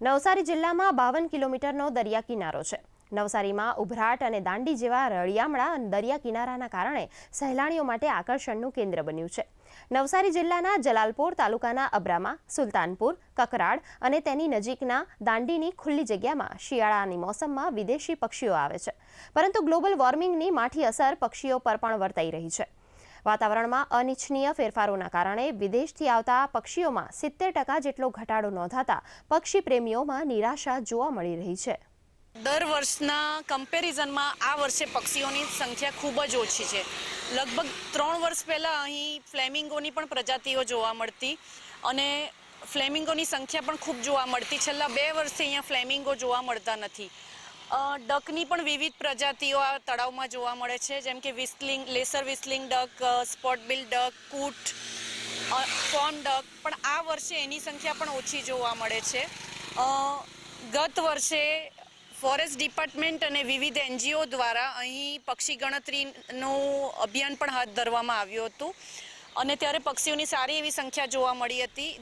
નવસારી જિલ્લામાં બાવન કિલોમીટરનો દરિયા કિનારો છે. નવસારીમાં ઉભરાટ અને દાંડી જેવા રળિયામણા દરિયા કિનારાના કારણે સહેલાણીઓ માટે આકર્ષણનું કેન્દ્ર બન્યું છે. નવસારી જિલ્લાના જલાલપોર તાલુકાના અબ્રામા, સુલતાનપુર કકરાડ અને તેની નજીકના દાંડીની ખુલ્લી જગ્યામાં શિયાળાની મોસમમાં વિદેશી પક્ષીઓ આવે છે. પરંતુ ગ્લોબલ વોર્મિંગની માઠી અસર પક્ષીઓ પર પણ વર્તાઈ રહી છે. વાતાવરણમાં અનિચ્છનીય ફેરફારોના કારણે વિદેશથી આવતા પક્ષીઓમાં સિત્તેર ટકા જેટલો ઘટાડો નોંધાતા પક્ષી પ્રેમીઓમાં નિરાશા જોવા મળી રહી છે. દર વર્ષના કમ્પેરિઝનમાં આ વર્ષે પક્ષીઓની સંખ્યા ખૂબ જ ઓછી છે. લગભગ ત્રણ વર્ષ પહેલાં અહીં ફ્લેમિંગોની પણ પ્રજાતિઓ જોવા મળતી અને ફ્લેમિંગોની સંખ્યા પણ ખૂબ જોવા મળતી. છેલ્લા બે વર્ષથી અહીંયા ફ્લેમિંગો જોવા મળતા નથી. ડકની પણ વિવિધ પ્રજાતિઓ આ તળાવમાં જોવા મળે છે, જેમ કે whistling lesser whistling duck spotbill duck, coot phone duck, પણ આ વર્ષે એની સંખ્યા પણ ઓછી જોવા મળે છે. ગત વર્ષે ફોરેસ્ટ ડિપાર્ટમેન્ટ અને વિવિધ એનજીઓ દ્વારા અહીં પક્ષી ગણતરીનું અભિયાન પણ હાથ ધરવામાં આવ્યું હતું અને ત્યારે પક્ષીઓની સારી એવી સંખ્યા જોવા મળી હતી.